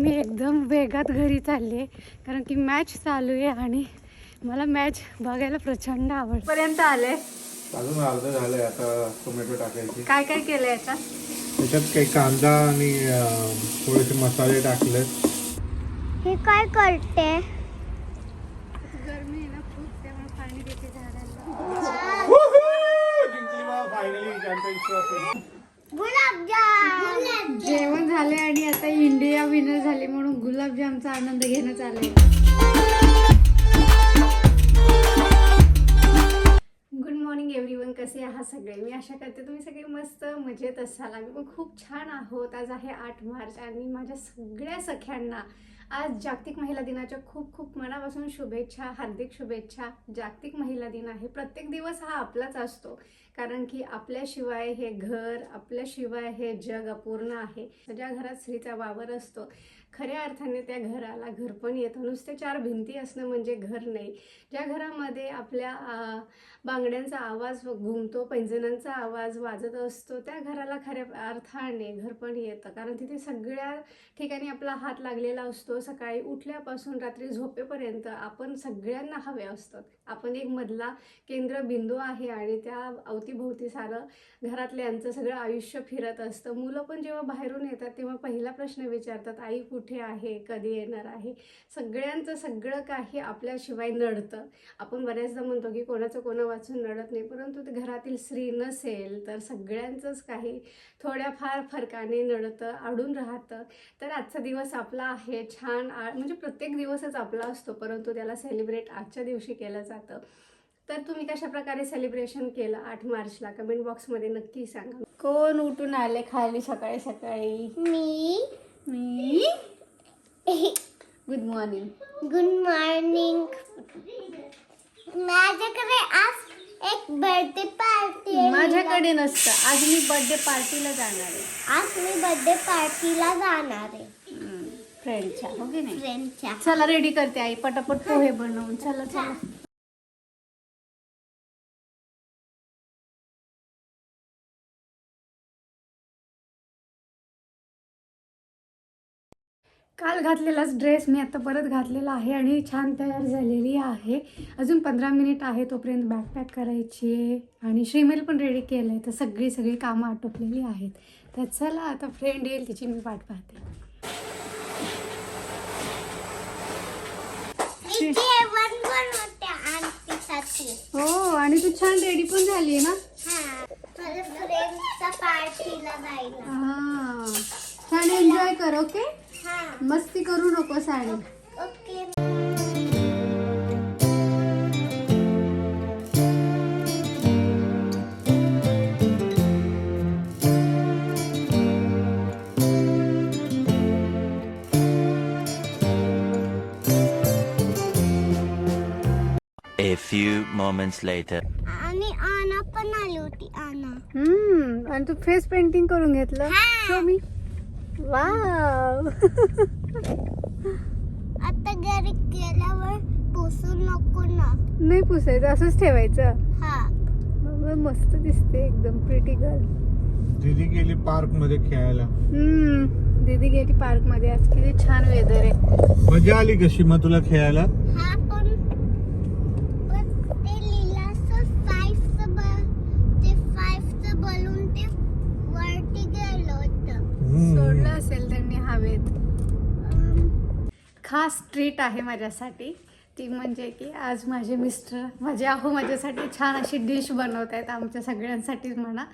मी एकदम वेगात घरी चालली आहे. कारण की मॅच चालू आहे आणि मला मॅच बघायला प्रचंड आवड पर्यंत आले अजून अर्ध झालंय. आता टोमॅटो टाकायचे. काय काय केलं याच्यात त्याच्यात काही कांदा आणि थोडेसे मसाले टाकले हे काय करते? गरमी आहे ना खूप त्यामुळे पाणी देते झाडाला जेवण झाले आणि आता इंडिया विनर झाले म्हणून गुलाबजामचा आनंद घेणं चालू गुड मॉर्निंग एव्हरीवन कसे आहात सगळे? मी आशा करते तुम्ही सगळे मस्त मजेत असाल. आम्ही पण खूप छान आहोत. आज आहे आठ मार्च आणि माझ्या सगळ्या सख्यांना आज जागतिक महिला दिनाच्या खूप खूप मनापासून शुभेच्छा हार्दिक शुभेच्छा. जागतिक महिला दिन आहे. प्रत्येक दिवस हा आपलाच असतो. कारण की आपल्याशिवाय हे घर आपल्याशिवाय हे जग अपूर्ण आहे. ज्या घरात स्त्रीचा वावर असतो. खऱ्या अर्थाने त्या घराला घर पण येतं. नुसते चार भिंती असणं म्हणजे घर नाही. ज्या घरामध्ये आपल्या बांगड्यांचा आवाज घुमतो पैंजणांचा आवाज वाजत असतो त्या घराला खऱ्या अर्थाने घर पण येतं. कारण तिथे सगळ्या ठिकाणी आपला हात लागलेला असतो. सकाळी उठल्यापासून रात्री झोपेपर्यंत आपण सगळ्यांना हवे असतात. आपण एक मधला केंद्रबिंदू आहे आणि त्या अवतीभोवती सारं घरातल्यांचं सगळं आयुष्य फिरत असतं. मुलं पण जेव्हा बाहेरून येतात तेव्हा पहिला प्रश्न विचारतात आई कुठे आहे? कधी येणार आहे? सगळ्यांचं सगळं काही आपल्याशिवाय नडतं. आपण बऱ्याचदा म्हणतो की कोणाचं कोणा वाचून नडत नाही परंतु ते घरातील स्त्री नसेल तर सगळ्यांचंच काही थोड्याफार फरकाने नडतं आडून राहतं. तर आजचा दिवस आपला आहे छान आ म्हणजे प्रत्येक दिवसच आपला असतो परंतु त्याला सेलिब्रेट आजच्या दिवशी केलं जातं. तर तुम्ही कशा प्रकारे सेलिब्रेशन केलं आठ मार्चला? कमेंट बॉक्समध्ये नक्की सांगा. कोण उठून आले खाली सकाळी सकाळी? मी. मी. गुड मॉर्निंग गुड मॉर्निंग माझ्याकडे आज एक बर्थडे पार्टी आहे. माझ्याकडे नसतं. आज मी बर्थडे पार्टीला जाणार आहे. आज मी बर्थडे पार्टीला जाणार आहे. फ्रेंडच्या हो की नाही? फ्रेंडच्या चला रेडी करते आई. पटापट पोहे बनवून. चला चला. काल घातलेलाच ड्रेस मी आता परत घातलेला आहे आणि छान तयार झालेली आहे. अजून पंधरा मिनिट आहे तोपर्यंत बॅग पॅक करायची आहे आणि श्रीमेल पण रेडी केलं आहे तर सगळी सगळी कामं आटोपलेली आहेत. तर चला आता फ्रेंड येईल तिची मी वाट पाहते. हो आणि तू छान रेडी पण झाली आहे ना? हा छान एन्जॉय कर ओके मस्ती करू नको sari. Okay. A few moments later. आणि आना पण आली होती आना. हम्म आणि तू फेस पेंटिंग करून घेतलं? हा. शो मी वाव आता घरी गेल्यावर पुसू नको ना. नाही पुसायचं असंच ठेवायचं. हा. मस्त दिसते एकदम प्रिटी गर्ल दिदी गेली पार्कमध्ये खेळायला. हम्म दीदी गेली पार्कमध्ये. आज किती छान वेदर आहे. मजा आली कशी मग तुला खेळायला? हा पण पण ते लिहिलाचं फाईव्हचं ब ते फाईव्हचं बलून ते वरती गेलं होतं हम्म. सोडलं असेल त्यांनी हवेत. खास ट्रीट आहे माझ्यासाठी. ती म्हणजे की आज माझे मिस्टर माझे आहो माझ्यासाठी छान अशी डिश बनवत आहेत आमच्या सगळ्यांसाठीच म्हणा.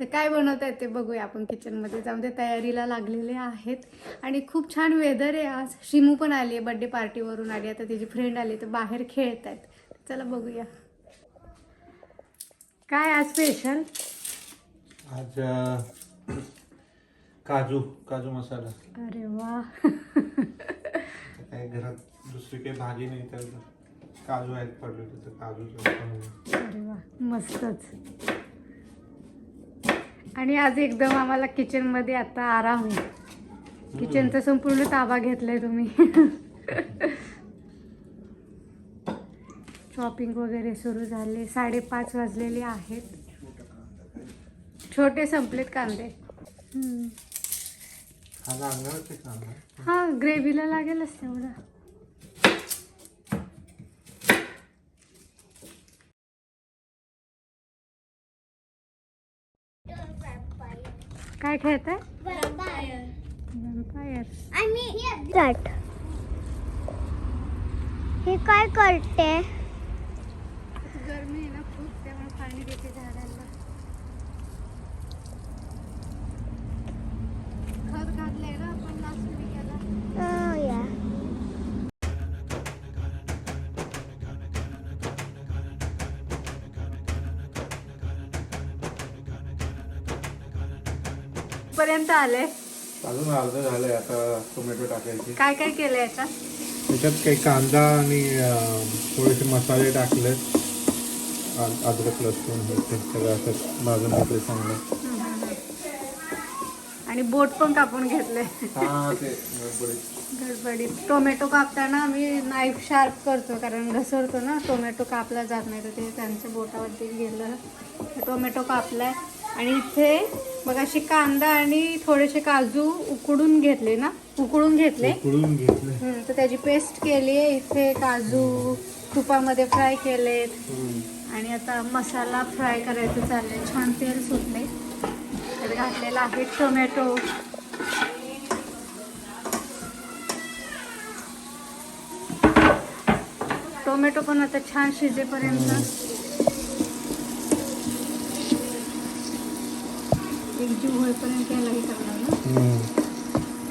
तर काय बनवत आहेत ते बघूया आपण किचनमध्ये जाऊन ते तयारीला लागलेले आहेत. आणि खूप छान वेदर आहे आज. शिमू पण आली आहे बड्डे पार्टीवरून आली आता तिची फ्रेंड आली तर बाहेर खेळत आहेत चला बघूया. काय आज स्पेशल आज काजू काजू मसाला. अरे वा. काही घरात दुसरी काही भाजी नाही तर काजू आहेत पडले तर काजू अरे वा मस्तच. आणि आज एकदम आम्हाला किचनमध्ये आता आराम आहे. किचनचा संपूर्ण ताबा घेतलाय तुम्ही. शॉपिंग वगैरे सुरू झाले. साडेपाच वाजलेले आहेत. छोटे संपलेत कांदे. हा हा ग्रेव्हीला लागेलच तेवढं काय खेळत आहे आणि कट हे काय करते? गरमी आहे ना खूप त्यामुळे पाणी देते झाडांना. पर्यंत आले. अजून अर्ध झालंय आता टोमॅटो टाकायचे. काय काय केलं याच्यात त्याच्यात काही कांदा आणि थोडेसे मसाले टाकलेत अ- अद्रक लसूण हे ते सगळं असं भाजून घेतलं चांगलं. आणि बोट पण कापून घेतले हा ते गडबडीत. गडबडीत. टोमॅटो कापताना आम्ही नाईफ शार्प करतो कारण घसरतो ना टोमॅटो कापला जात नाही तर ते त्यांच्या बोटावरती गेलं. टोमॅटो कापलाय. आणि इथे बघ अशी कांदा आणि थोडेसे काजू उकडून घेतले ना? उकडून घेतले. उकळून घेतले. हम्म, तर त्याची पेस्ट केली आहे. इथे काजू तुपामध्ये फ्राय केलेत. आणि आता मसाला फ्राय करायचं चाललंय. छान तेल सुटले. तर घातलेला आहे टोमॅटो. टोमॅटो पण आता छान शिजेपर्यंत. एकजीव होईपर्यंत यालाही करणार ना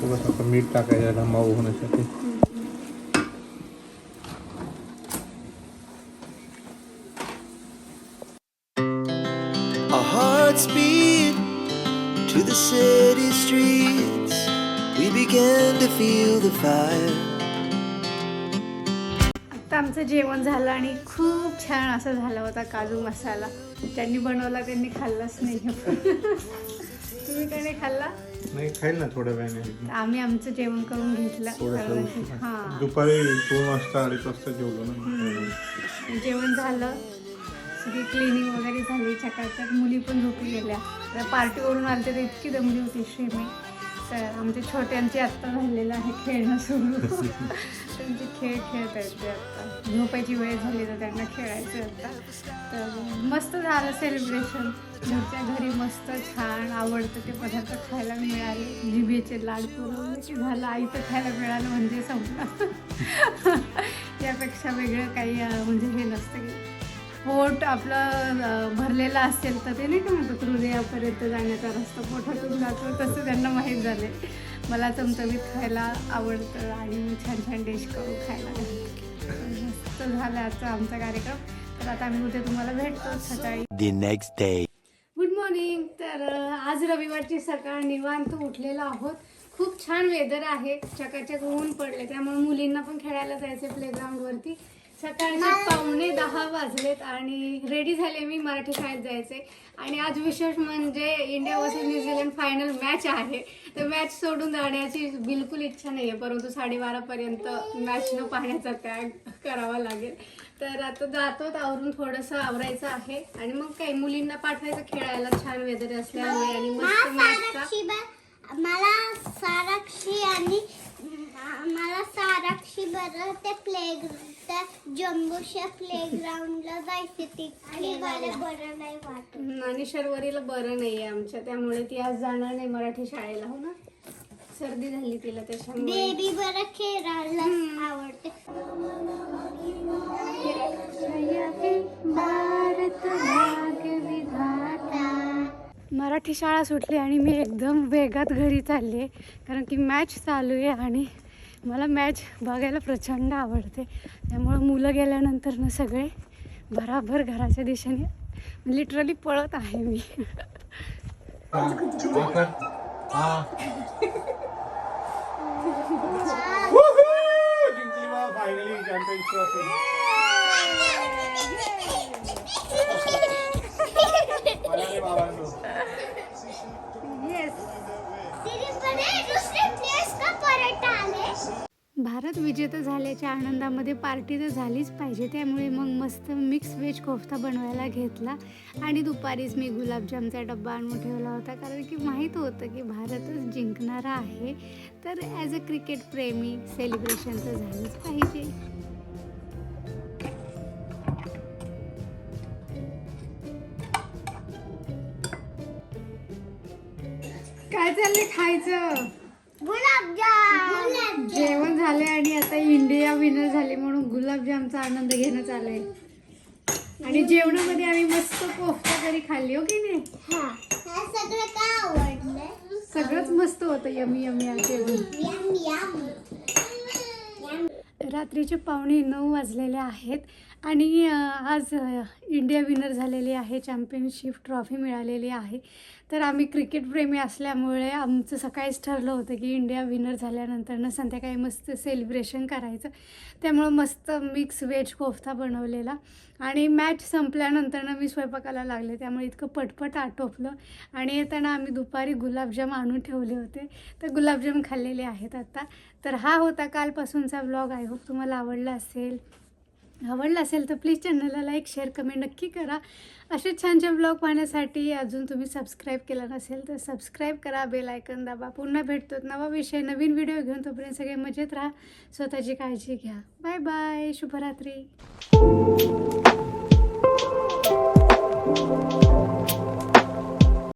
थोडंसं आता मीठ टाकायचं याला मऊ होण्यासाठी beat to the city streets. We began to feel the fire. आता आमचं जेवण झालं आणि खूप छान असं झाला होता काजू मसाला ज्यांनी बनवला त्यांनी खाल्लाच नाही. तुम्ही काय नाही खाल्ला? नाही खाईल ना थोड्या वेळाने. आम्ही आमचं जेवण करून घेतलं. हां. दुपारी दोन वाजता अडीच वाजता जेवलो ना. जेवण झालं. सगळी क्लिनिंग वगैरे झाली. चकाचक मुली पण झोपी गेल्या. पार्टीवरून आले तर इतकी दमली होती श्रीमी. तर आमच्या छोट्यांची आत्ता झालेलं आहे खेळणं सुरू. त्यांचे खेळ खेळत आहेत ते आत्ता. झोपायची वेळ झाली तर त्यांना खेळायचं आहे आता तर मस्त झालं सेलिब्रेशन घरच्या घरी मस्त छान आवडतं ते पदार्थ खायला मिळाले. जिभेचे लाड पुरवले की झालं आईचं खायला मिळालं म्हणजे संपलं. यापेक्षा वेगळं काही म्हणजे हे नसतं की पोट आपलं भरलेलं असेल तर ते नाही का म्हणतात हृदयापर्यंत जाण्याचा रस्ता पोटातून जातो. तसं त्यांना माहीत झाले मला चमचमीत खायला आवडतं आणि छान छान डिश करून खायला मस्त झालं आजचा आमचा कार्यक्रम. तर आता आम्ही उद्या तुम्हाला भेटतो. सकाळी. गुड मॉर्निंग तर आज रविवारची सकाळ. निवांत उठलेलो आहोत. खूप छान वेदर आहे. चकाचक ऊन पडले त्यामुळे मुलींना पण खेळायला जायचं प्लेग्राऊंडवरती सकाळचे पावणे दहा वाजलेत आणि रेडी झाले मी मराठी शाळेत जायचे. आणि आज विशेष म्हणजे India versus New Zealand final match आहे. तर मॅच सोडून जाण्याची बिलकुल इच्छा नाही आहे परंतु साडेबारापर्यंत मॅच न पाहण्याचा त्याग करावा लागेल. तर आता जातो आवरून थोडंसं आवरायचं आहे. आणि मग काही मुलींना पाठवायचं खेळायला छान वेदर असल्यामुळे आणि मस्त मला मॅचचा साराक्षी ब- मला साराक्षी आणि मला साराक्षी बरं ते प्ले त्या जम्बोच्या प्लेग्राऊंडला जायचे ते खेळायला. बरं नाही वाटत. आणि शर्वरीला बरं नाही आहे आमच्या त्यामुळे ती आज जाणार नाही मराठी शाळेला हो ना? सर्दी झाली तिला त्याच्यामुळे. बेबी बरं खेळायला आवडते. भारत भाग्य विधाता मराठी शाळा सुटली आणि मी एकदम वेगात घरी चालली आहे कारण की मॅच चालू आहे आणि मला मॅच बघायला प्रचंड आवडते. त्यामुळं मुलं गेल्यानंतर ना सगळे भराभर घराच्या दिशेने लिटरली पळत आहे मी. फायनली चॅम्पियन्स ट्रॉफी येस तिने बरे दुसरे प्लेस का परत विजेता झाल्याच्या आनंदामध्ये पार्टी तर झालीच पाहिजे. त्यामुळे मग मस्त मिक्स व्हेज कोफ्ता बनवायला घेतला आणि दुपारीच मी गुलाबजामचा डब्बा आणून ठेवला होता. कारण की माहीत होतं की भारतच जिंकणारा आहे. तर ॲज अ क्रिकेट प्रेमी सेलिब्रेशन तर झालंच पाहिजे. काय चाललंय खायचं? गुलाबजाम. जेवण झाले आणि आता इंडिया विनर झाली म्हणून गुलाबजामचा आनंद घेणं चाललंय. आणि जेवणामध्ये आम्ही मस्त कोफ्ता करी खाल्ली हो की नाही? सगळं काय आवडलंय सगळंच मस्त होतं यमी यमी आज जेवण. Yum yum yum. रात्रीचे पावणे नऊ वाजलेले आहेत. आणि आज इंडिया विनर झालेली आहे चॅम्पियनशिप ट्रॉफी मिळालेली आहे. तर आम्ही क्रिकेटप्रेमी असल्यामुळे आमचं सकाळीच ठरलं होतं की इंडिया विनर झाल्यानंतरनं संध्याकाळी मस्त सेलिब्रेशन करायचं. त्यामुळं मस्त मिक्स व्हेज कोफ्ता बनवलेला. आणि मॅच संपल्यानंतरनं मी स्वयंपाकाला लागले त्यामुळे इतकं पटपट आटोपलं. आणि येताना आम्ही दुपारी गुलाबजाम आणून ठेवले होते. तर गुलाबजाम खाल्लेले आहेत आत्ता तर हा होता कालपासूनचा व्लॉग. आय होप तुम्हाला आवडला असेल. आवडला असेल तर प्लीज चॅनलला लाईक शेअर कमेंट नक्की करा. असे छान छान ब्लॉग पाहण्यासाठी अजून तुम्ही सबस्क्राईब केला नसेल तर सबस्क्राईब करा. बेल आयकन दाबा. पुन्हा भेटतो नवा विषय नवीन व्हिडिओ घेऊन. तोपर्यंत सगळे मजेत राहा. स्वतःची काळजी घ्या. बाय बाय शुभरात्री.